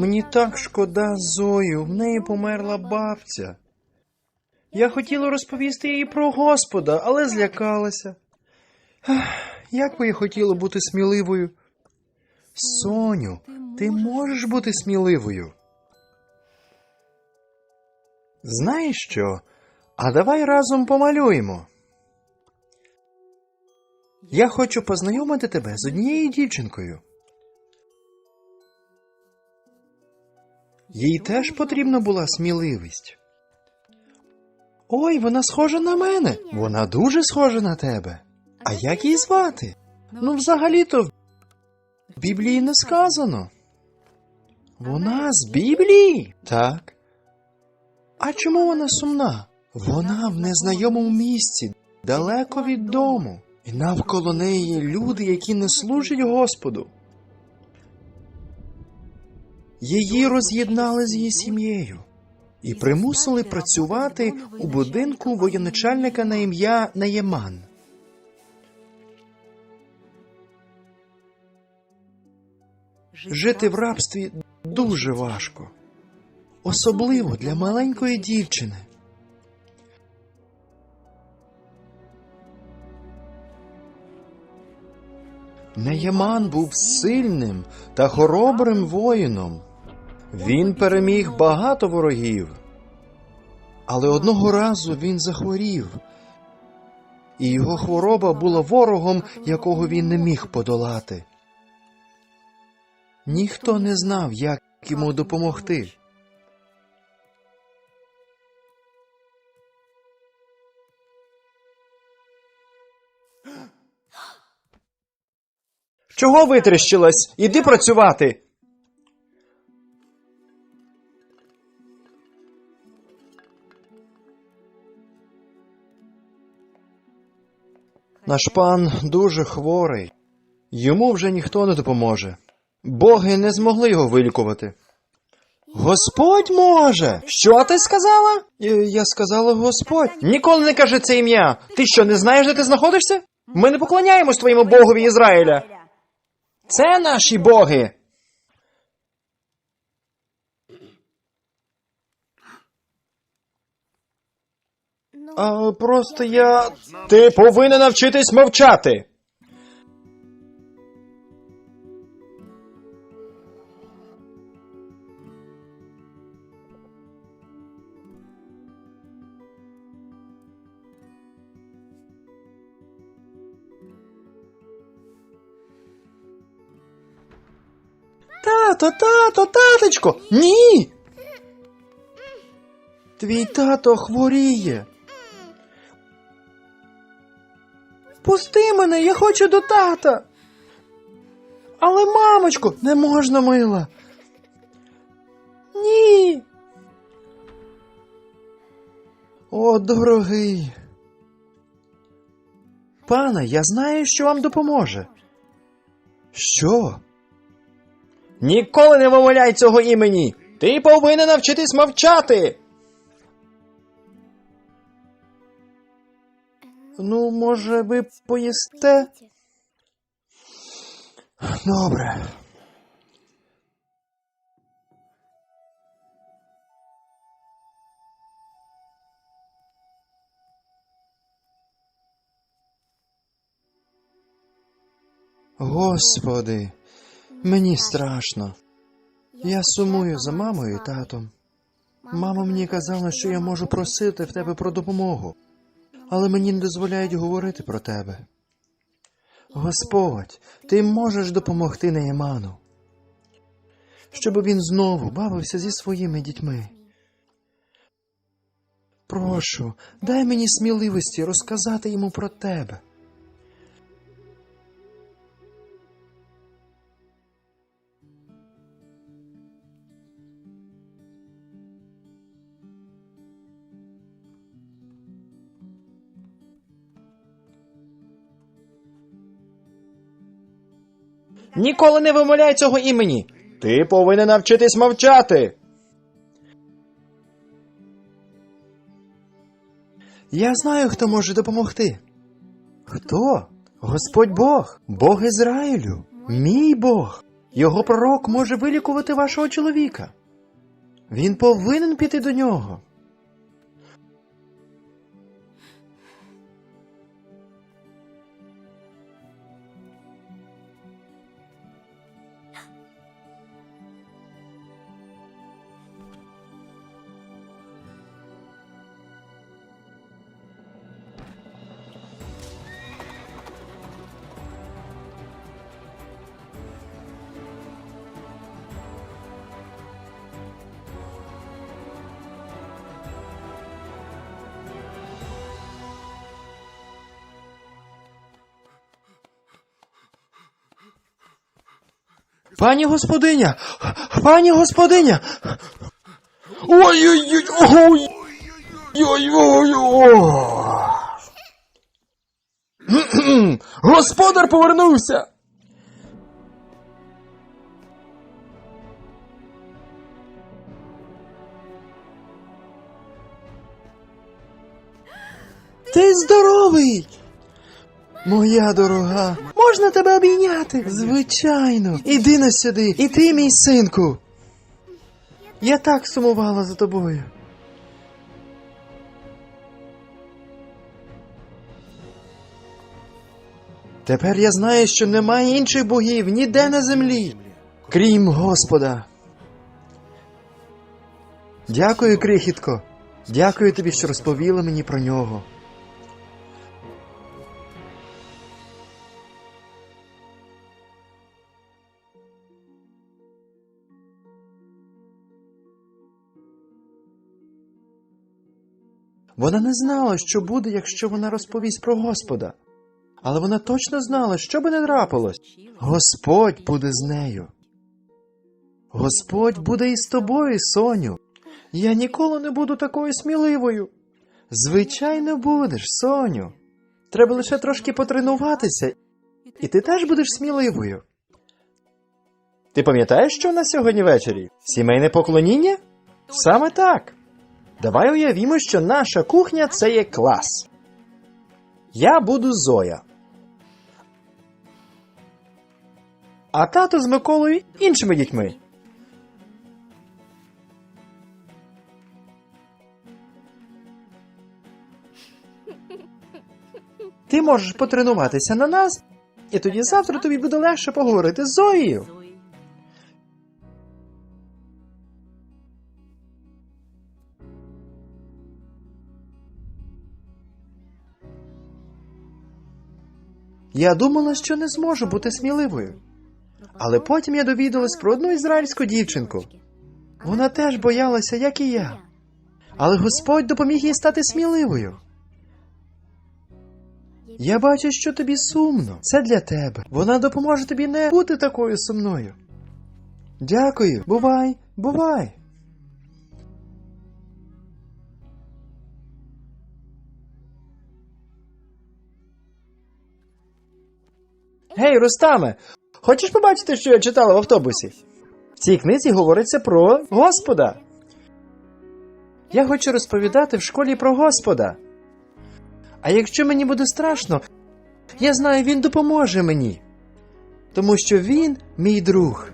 Мені так шкода Зою, в неї померла бабця. Я хотіла розповісти їй про Господа, але злякалася. Як би я хотіла бути сміливою. Соню, ти можеш бути сміливою. Знаєш що? А давай разом помалюємо. Я хочу познайомити тебе з однією дівчинкою. Їй теж потрібна була сміливість. Ой, вона схожа на мене. Вона дуже схожа на тебе. А як її звати? Ну, взагалі-то в Біблії не сказано. Вона з Біблії? Так. А чому вона сумна? Вона в незнайомому місці, далеко від дому. І навколо неї люди, які не служать Господу. Її роз'єднали з її сім'єю і примусили працювати у будинку воєначальника на ім'я Наєман. Жити в рабстві дуже важко, особливо для маленької дівчини. Неєман був сильним та хоробрим воїном. Він переміг багато ворогів. Але одного разу він захворів, і його хвороба була ворогом, якого він не міг подолати. Ніхто не знав, як йому допомогти. Чого витріщилась? Іди працювати. Наш пан дуже хворий. Йому вже ніхто не допоможе. Боги не змогли його вилікувати. Господь може. Що ти сказала? Я сказала Господь. Ніколи не кажи це ім'я. Ти що, не знаєш, де ти знаходишся? Ми не поклоняємось твоєму богові Ізраїля. Це наші боги. А, просто я. Ти повинен навчитись мовчати. Тато, тато, таточко. Ні. Твій тато хворіє. Пусти мене, я хочу до тата. Але, мамочко, не можна мила. Ні. О, дорогий. Пане, я знаю, що вам допоможе. Що? Ніколи не вимовляй цього імені. Ти повинен навчитись мовчати. Ну, може, ви поїсте? Добре. Господи, мені страшно. Я сумую за мамою і татом. Мама мені казала, що я можу просити в тебе про допомогу, але мені не дозволяють говорити про тебе. Господь, ти можеш допомогти Неєману, щоб він знову бавився зі своїми дітьми. Прошу, дай мені сміливості розказати йому про тебе. Ніколи не вимовляй цього імені. Ти повинен навчитись мовчати. Я знаю, хто може допомогти. Хто? Господь Бог, Бог Ізраїлю, мій Бог. Його пророк може вилікувати вашого чоловіка. Він повинен піти до нього. Пані господиня! Пані господиня! Ой-ой-ой! Ой! Ой-ой-ой! Господар повернувся! Ти здоровий! Моя дорога, можна тебе обійняти? Звичайно. Іди на сюди, і ти, мій синку. Я так сумувала за тобою. Тепер я знаю, що немає інших богів ніде на землі, крім Господа. Дякую, крихітко. Дякую тобі, що розповіла мені про нього. Вона не знала, що буде, якщо вона розповість про Господа. Але вона точно знала, що би не трапилось. Господь буде з нею. Господь буде із тобою, Соню. Я ніколи не буду такою сміливою. Звичайно, будеш, Соню. Треба лише трошки потренуватися, і ти теж будеш сміливою. Ти пам'ятаєш, що на сьогодні ввечері? Сімейне поклоніння? Саме так. Давай уявімо, що наша кухня це є клас. Я буду Зоя. А тато з Миколою іншими дітьми. Ти можеш потренуватися на нас, і тоді завтра тобі буде легше поговорити з Зоєю. Я думала, що не зможу бути сміливою. Але потім я довідалась про одну ізраїльську дівчинку. Вона теж боялася, як і я. Але Господь допоміг їй стати сміливою. Я бачу, що тобі сумно. Це для тебе. Вона допоможе тобі не бути такою сумною. Дякую. Бувай, бувай. Гей, Рустаме, хочеш побачити, що я читала в автобусі? В цій книзі говориться про Господа. Я хочу розповідати в школі про Господа. А якщо мені буде страшно, я знаю, він допоможе мені. Тому що він мій друг.